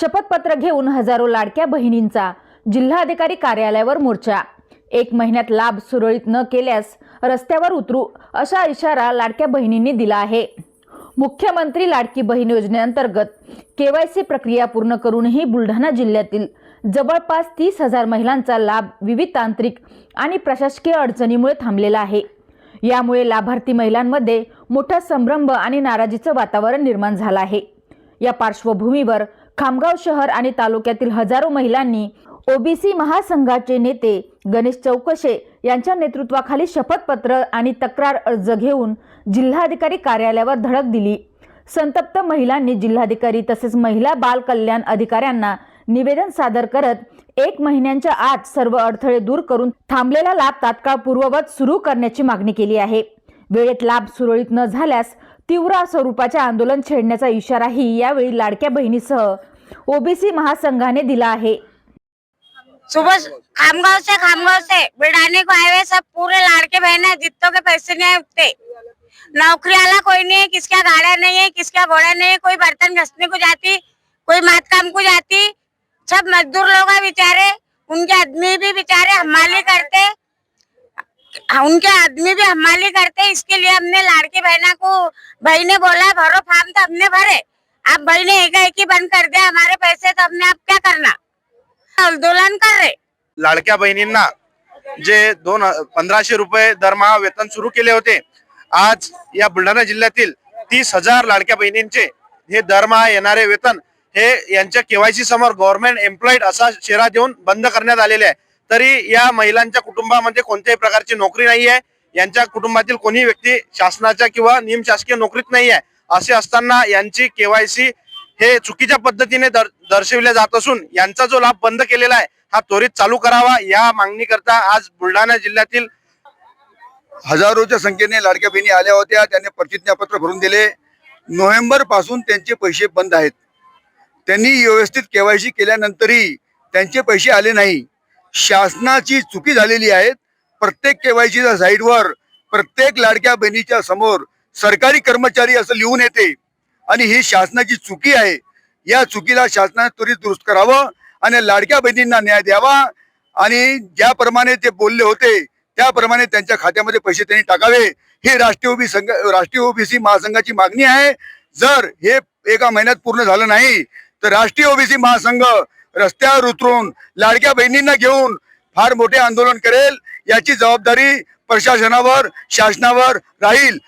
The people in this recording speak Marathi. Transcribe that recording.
शपथपत्र घेऊन हजारो लाडक्या बहिणींचा जिल्हाधिकारी कार्यालयावर मोर्चा. एक महिन्यात लाभ सुरळीत न केल्यास रस्त्यावर उतरू असा इशारा लाडक्या बहिणींनी दिला आहे. मुख्यमंत्री लाडकी बहीण योजनेअंतर्गत केवायसी प्रक्रिया पूर्ण करूनही बुलढाणा जिल्ह्यातील जवळपास तीस हजार महिलांचा लाभ विविध तांत्रिक आणि प्रशासकीय अडचणीमुळे थांबलेला आहे. यामुळे लाभार्थी महिलांमध्ये मोठा संभ्रम आणि नाराजीचं वातावरण निर्माण झालं आहे. या पार्श्वभूमीवर खामगाव शहर आणि तालुक्यातील हजारो महिलांनी ओबीसी महासंघाचे नेते गणेश चौकशे यांच्या नेतृत्वाखाली शपथपत्र आणि तक्रार अर्ज घेऊन जिल्हाधिकारी कार्यालयावर धडक दिली. संतप्त महिलांनी जिल्हाधिकारी तसेच महिला बाल कल्याण अधिकाऱ्यांना निवेदन सादर करत एक महिन्यांच्या आत सर्व अडथळे दूर करून थांबलेला लाभ तात्काळ पूर्ववत सुरू करण्याची मागणी केली आहे. वेळेत लाभ सुरळीत न झाल्यास तीव्र स्वरूपाचे आंदोलन छेडण्याचा इशाराही यावेळी लाडक्या बहिणीसह ओबीसी महासंघाने दिला आहे. सुबह खामगांव से खामगांव से बिड़ाने को आए हुए सब पूरे लाड़के बहन है जितों के पैसे नहीं उठते नौकरी वाला कोई नहीं है किसका गाड़ा नहीं है किसका घोड़ा नहीं है कोई बर्तन घसने को जाती, कोई मात काम को जाती. सब मजदूर लोग हैं बेचारे, उनके आदमी भी बेचारे हमाली करते. उनके आदमी भी हमाली करते, इसके लिए हमने लाड़की बहना को भाई ने बोला, भरो, फार्म तो हमने भरे. आप भाई ने एक एक ही बंद कर दिया हमारे पैसे तो हमने आप क्या करना? आंदोलन कर रहे। लाडक्या बहिणींना जे दोन पंधराशे रुपये दरमहा वेतन सुरू केले होते आज या बुलढाणा जिल्ह्यातील तीस हजार लाडक्या बहिणींचे हे दरमहा येणारे वेतन हे यांच्या केवायसी समोर गव्हर्नमेंट एम्प्लॉईड असा शेरा देऊन बंद करण्यात आलेले आहे. तरी या महिलांच्या कुटुंबामध्ये कोणत्याही प्रकारची नोकरी नाही आहे यांच्या कुटुंबातील कोणी व्यक्ती शासनाच्या किंवा निमशासकीय नोकरीत नाही आहे असे असताना यांची केवायसी हे चुकीच्या पद्धतीने दर दर्शविले जात असून यांचा जो लाभ बंद केलेला आहे हा त्वरित चालू करावा या मागणीकरता आज बुलढाणा जिल्ह्यातील हजारोच्या संख्येने लाडक्या बहिणी आल्या होत्या. त्यांनी प्रतिज्ञापत्र भरून दिले. नोव्हेंबरपासून त्यांचे पैसे बंद आहेत. त्यांनी व्यवस्थित केवायसी केल्यानंतरही त्यांचे पैसे आले नाही. शासनाची चुकी झालेली आहे. प्रत्येक केवायसीच्या साईडवर प्रत्येक लाडक्या बहिणीच्या समोर सरकारी कर्मचारी असं लिहून येते. आणि ही शासनाची चुकी आहे. या चुकीला शासनाने त्वरित दुरुस्त करावं आणि लाडक्या बहिणींना न्याय द्यावा. आणि ज्याप्रमाणे ते बोलले होते त्याप्रमाणे त्यांच्या खात्यामध्ये पैसे त्यांनी टाकावे. ही राष्ट्रीय ओबी संघ राष्ट्रीय ओबीसी महासंघाची मागणी आहे. जर हे एका महिन्यात पूर्ण झालं नाही तर राष्ट्रीय ओबीसी महासंघ रस्त्यावर उतरून लाडक्या बहिणींना घेऊन फार मोठे आंदोलन करेल. याची जबाबदारी प्रशासनावर शासनावर राहील.